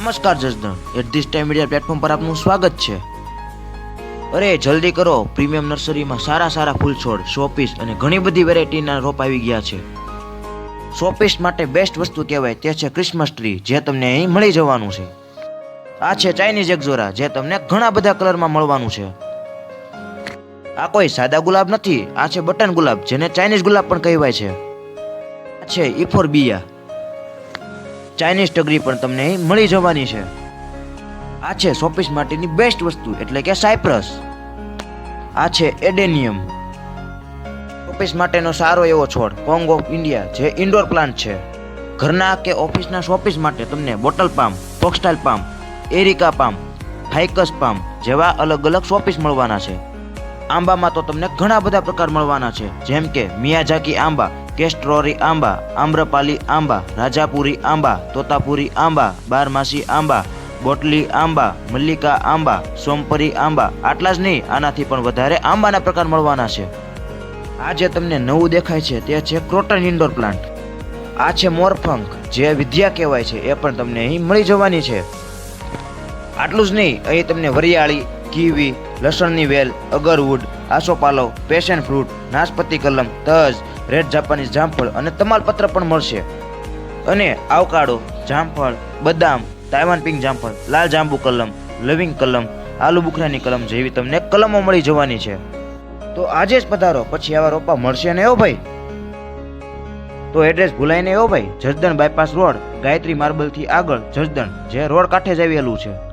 નમસ્કાર Jasdan. At this time media platform પર આપનું સ્વાગત છે. અરે, જલ્દી કરો. પ્રીમિયમ નર્સરીમાં સારા સારા ફૂલ છોડ શોપીસ અને ઘણી બધી વેરાયટીના રોપ આવી ગયા છે. શોપીસ માટે બેસ્ટ વસ્તુ કહેવાય તે છે ક્રિસમસ ટ્રી જે તમને અહીં મળી જવાનું છે. આ છે ચાઇનીઝ એક્ઝોરા, જે તમને ઘણા બધા કલરમાં મળવાનું છે. આ કોઈ સાદા ગુલાબ નથી, આ છે બટન ગુલાબ, જેને ચાઇનીઝ ગુલાબ પણ કહેવાય છે. આ છે ઇફોર બિયા ચાઇનીઝ ટગરી પણ તમને અહીં મળી જવાની છે. આ છે શોપીસ માટેની બેસ્ટ વસ્તુ, એટલે કે સાયપ્રસ આ છે એડેનિયમ શોપીસ માટેનો સારો એવો છોડ કોંગ ઓફ ઇન્ડિયા જે ઇન્ડોર પ્લાન્ટ છે. ઘરના કે ઓફિસના શોપીસ માટે તમને bottle palm foxtail palm areca palm ficus palm જેવા અલગ અલગ શોપીસ મળવાના છે. આંબામાં તો તમને ઘણા બધા પ્રકાર મળવાના છે, જેમ કે મિયાઝાકી આંબા કેસ્ટ્રોરી આંબા, આમ્રપાલી આંબા, રાજાપુરી આંબા, તોતાપુરી આંબા, બારમાસી આંબા, બોટલી આંબા, મલ્લિકા આંબા, સોમપરી આંબા, આટલા જ નહીં, આનાથી પણ વધારે આંબાના પ્રકાર મળવાના છે. આ જે તમને નવું દેખાય છે, તે છે ક્રોટન ઇન્ડોર પ્લાન્ટ. આ છે મોરફંક, જે વિદ્યા કહેવાય છે, એ પણ તમને અહીં મળી જવાની છે. આટલું જ નહીં, અહીં તમને વરિયાળી, કીવી લસણની વેલ, અગરવુડ આસોપાલવ પેશન ફ્રૂટ નાશપતિ કલમ, તજ રેડ જાપાનીઝ જામફળ અને તમાલપત્ર પણ મળશે. અને આવકાડો, જામફળ, બદામ તાઇવાન પિંક જામફળ, લાલ જાંબુ કલમ, લવિંગ કલમ, આલુ બુખરાની કલમ જેવી તમને કલમો મળી જવાની છે. તો આજે જ પધારો, પછી આવા રોપા મળશે ને એવો ભાઈ? તો એડ્રેસ ભૂલાય ને એવો ભાઈ? જસદણ બાયપાસ રોડ, ગાયત્રી માર્બલથી આગળ, જસદણ, જે રોડ કાંઠે જ આવેલું છે.